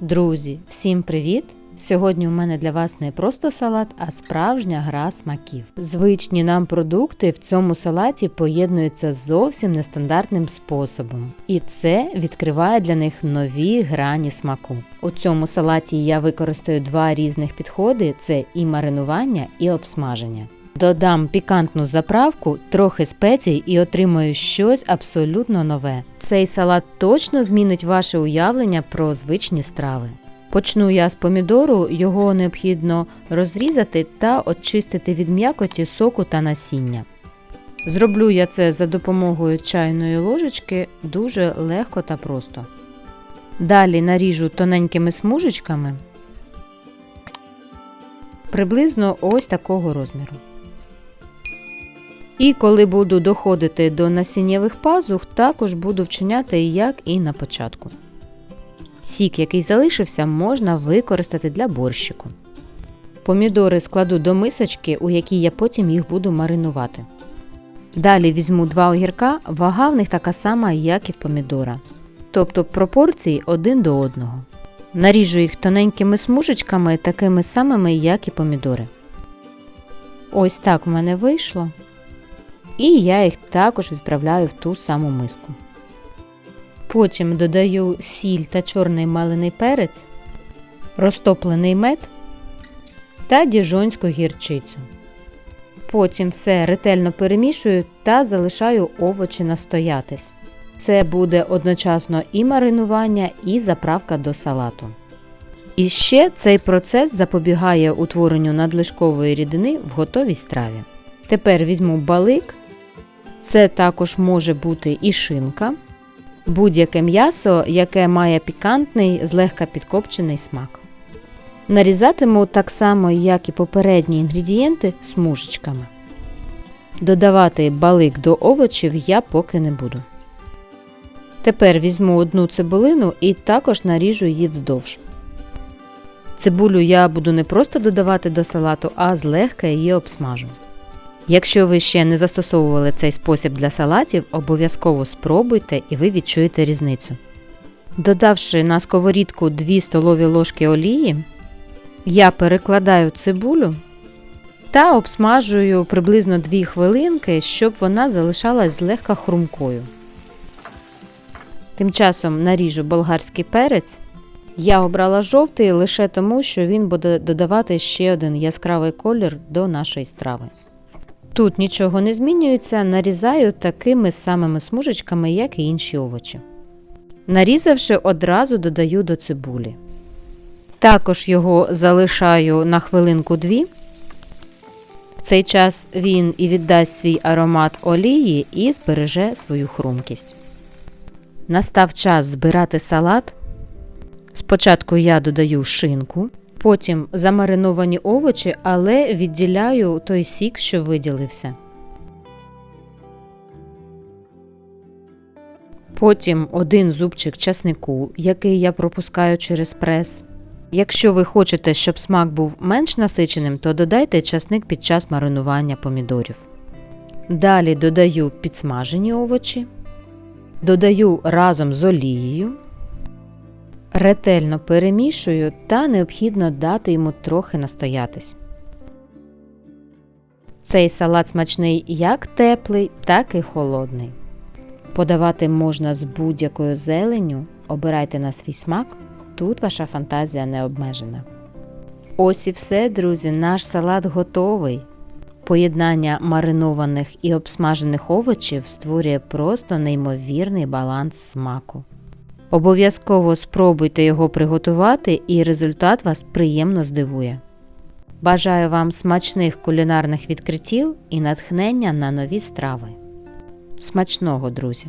Друзі, всім привіт! Сьогодні у мене для вас не просто салат, а справжня гра смаків. Звичні нам продукти в цьому салаті поєднуються зовсім нестандартним способом, і це відкриває для них нові грані смаку. У цьому салаті я використаю два різних підходи: це і маринування, і обсмаження. Додам пікантну заправку, трохи спецій і отримаю щось абсолютно нове. Цей салат точно змінить ваше уявлення про звичні страви. Почну я з помідору, його необхідно розрізати та очистити від м'якоті, соку та насіння. Зроблю я це за допомогою чайної ложечки дуже легко та просто. Далі наріжу тоненькими смужечками приблизно ось такого розміру. І коли буду доходити до насіннєвих пазух, також буду вчиняти як і на початку. Сік, який залишився, можна використати для борщику. Помідори складу до мисочки, у якій я потім їх буду маринувати. Далі візьму два огірка, вага в них така сама, як і в помідора. Тобто пропорції один до одного. Наріжу їх тоненькими смужечками, такими самими, як і помідори. Ось так в мене вийшло. І я їх також відправляю в ту саму миску. Потім додаю сіль та чорний мелений перець, розтоплений мед та діжонську гірчицю. Потім все ретельно перемішую та залишаю овочі настоятись. Це буде одночасно і маринування, і заправка до салату. І ще цей процес запобігає утворенню надлишкової рідини в готовій страві. Тепер візьму балик. Це також може бути і шинка, будь-яке м'ясо, яке має пікантний, злегка підкопчений смак. Нарізатиму так само, як і попередні інгредієнти, смужечками. Додавати балик до овочів я поки не буду. Тепер візьму одну цибулину і також наріжу її вздовж. Цибулю я буду не просто додавати до салату, а злегка її обсмажу. Якщо ви ще не застосовували цей спосіб для салатів, обов'язково спробуйте і ви відчуєте різницю. Додавши на сковорідку 2 столові ложки олії, я перекладаю цибулю та обсмажую приблизно 2 хвилинки, щоб вона залишалась злегка хрумкою. Тим часом наріжу болгарський перець. Я обрала жовтий лише тому, що він буде додавати ще один яскравий колір до нашої страви. Тут нічого не змінюється, нарізаю такими самими смужечками, як і інші овочі. Нарізавши, одразу додаю до цибулі. Також його залишаю на хвилинку дві. В цей час він і віддасть свій аромат олії і збереже свою хрумкість. Настав час збирати салат. Спочатку я додаю шинку, потім замариновані овочі, але відділяю той сік, що виділився. Потім один зубчик часнику, який я пропускаю через прес. Якщо ви хочете, щоб смак був менш насиченим, то додайте часник під час маринування помідорів. Далі додаю підсмажені овочі, додаю разом з олією. Ретельно перемішую та необхідно дати йому трохи настоятись. Цей салат смачний як теплий, так і холодний. Подавати можна з будь-якою зеленню, обирайте на свій смак, тут ваша фантазія не обмежена. Ось і все, друзі, наш салат готовий. Поєднання маринованих і обсмажених овочів створює просто неймовірний баланс смаку. Обов'язково спробуйте його приготувати, і результат вас приємно здивує. Бажаю вам смачних кулінарних відкриттів і натхнення на нові страви. Смачного, друзі!